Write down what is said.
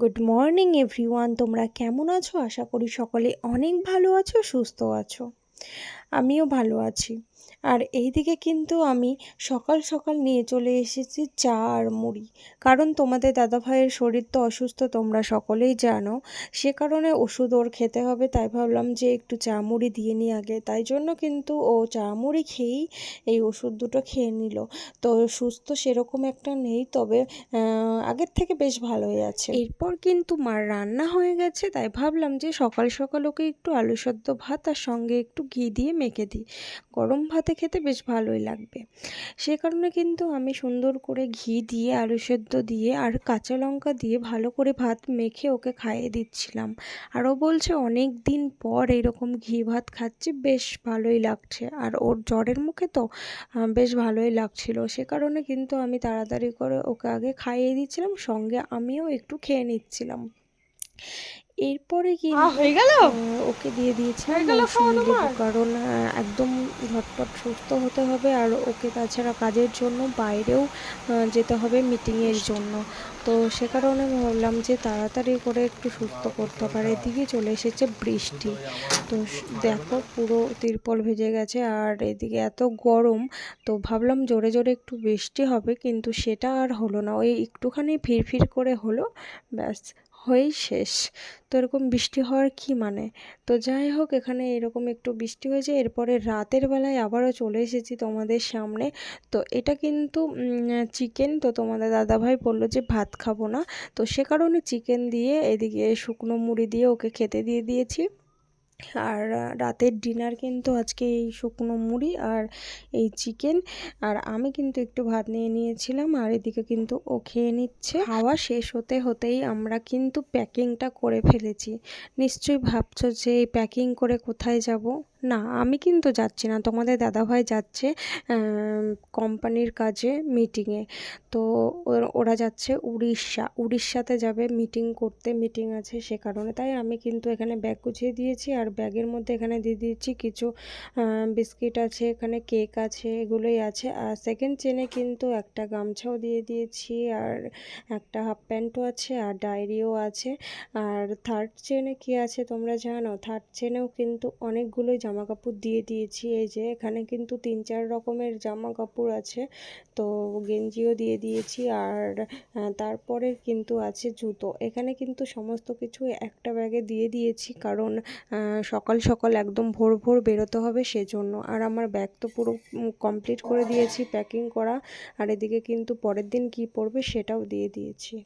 Good morning everyone তোমরা কেমন আছো? আশা করি সকলে অনেক ভালো আছো, সুস্থ আছো। আমিও ভালো আছি। আর এইদিকে কিন্তু আমি সকাল সকাল নিয়ে চলে এসেছি চা আর মুড়ি। কারণ তোমাদের দাদাভাইয়ের শরীর তো অসুস্থ, তোমরা সকলেই জানো। সে কারণে ওষুধ ওর খেতে হবে, তাই ভাবলাম যে একটু চা মুড়ি দিয়ে নিই আগে। তাই জন্য কিন্তু ও চা মুড়ি খেয়েই এই ওষুধ দুটো খেয়ে নিল। তো সুস্থ সেরকম একটা নেই, তবে আগের থেকে বেশ ভালোই আছে। এরপর কিন্তু মার রান্না হয়ে গেছে, তাই ভাবলাম যে সকাল সকাল ওকে একটু আলু সদ্য ভাত আর সঙ্গে একটু ঘি দিয়ে মেখে দিই। গরম ভাতে খেতে বেশ ভালোই লাগবে। সে কারণে কিন্তু আমি সুন্দর করে ঘি দিয়ে, আলু সেদ্ধ দিয়ে আর কাঁচা লঙ্কা দিয়ে ভালো করে ভাত মেখে ওকে খাইয়ে দিচ্ছিলাম। আর ও বলছে, অনেক দিন পর এরকম ঘি ভাত খাচ্ছি, বেশ ভালোই লাগছে। আর ওর জ্বরের মুখে তো বেশ ভালোই লাগছিল। সে কারণে কিন্তু আমি তাড়াতাড়ি করে ওকে আগে খাইয়ে দিচ্ছিলাম, সঙ্গে আমিও একটু খেয়ে নিচ্ছিলাম। এরপরে কি হয়ে গেল? ওকে দিয়ে দিয়েছি হয়ে? কারণ একদম ঝটপট সুস্থ হতে হবে আর ওকে তাছাড়া কাজের জন্য বাইরেও যেতে হবে মিটিংয়ের জন্য। তো সে কারণে ভাবলাম যে তাড়াতাড়ি করে একটু সুস্থ করতে পারে। এদিকে চলে এসেছে বৃষ্টি। তো দেখো পুরো তিরপল ভেজে গেছে আর এদিকে এত গরম তো ভাবলাম জোরে জোরে একটু বৃষ্টি হবে কিন্তু সেটা আর হলো না। ওই একটুখানি ফিরফির করে হলো ব্যাস। হয়েই শেষ। তো এরকম বৃষ্টি হওয়ার কি মানে? তো যাই হোক, এখানে এরকম একটু বৃষ্টি হয়েছে। এরপরে রাতের বেলায় আবারও চলে এসেছি তোমাদের সামনে। তো এটা কিন্তু চিকেন তো তোমাদের দাদাভাই বলল যে ভাত খাব না। তো সে কারণে চিকেন দিয়ে এদিকে শুকনো মুড়ি দিয়ে ওকে খেতে দিয়ে দিয়েছি। আর রাতের ডিনার কিন্তু আজকে এই শুকনো মুড়ি আর এই চিকেন আর আমি কিন্তু একটু ভাত নিয়ে নিয়েছিলাম আর এদিকে কিন্তু ও খেয়ে নিচ্ছে। খাওয়া শেষ হতে হতেই আমরা কিন্তু প্যাকিংটা করে ফেলেছি। নিশ্চয়ই ভাবছ যে প্যাকিং করে কোথায় যাব? না, আমি কিন্তু যাচ্ছি না। তোমাদের দাদাভাই যাচ্ছে কোম্পানির কাজে মিটিংয়ে তো ওর- যাচ্ছে উড়িষ্যা। উড়িষ্যাতে যাবে মিটিং করতে। মিটিং আছে সে কারণে। তাই আমি কিন্তু এখানে ব্যাগ গুছিয়ে দিয়েছি আর ব্যাগের মধ্যে এখানে দিয়ে দিয়েছি কিছু বিস্কিট আছে, এখানে কেক আছে, এগুলোই আছে। আর সেকেন্ড চেনে কিন্তু একটা গামছাও দিয়ে দিয়েছি আর একটা হাফ প্যান্টও আছে আর ডায়েরিও আছে। আর থার্ড চেনে কি আছে তোমরা জানো? থার্ড চেনেও কিন্তু অনেকগুলোই জামা কাপড় দিয়ে দিয়েছি। এই যে এখানে কিন্তু তিন চার রকমের জামা কাপড় আছে। তো গেঞ্জিও দিয়ে দিয়েছি আর তারপরে কিন্তু আছে জুতো। এখানে কিন্তু সমস্ত কিছু একটা ব্যাগে দিয়ে দিয়েছি কারণ সকাল সকাল একদম ভোর ভোর বেরোতে হবে সেজন্য। আর আমার ব্যাগ তো পুরো কমপ্লিট করে দিয়েছি, প্যাকিং করা। আর এদিকে কিন্তু পরের দিন কি পড়বে সেটাও দিয়ে দিয়েছি।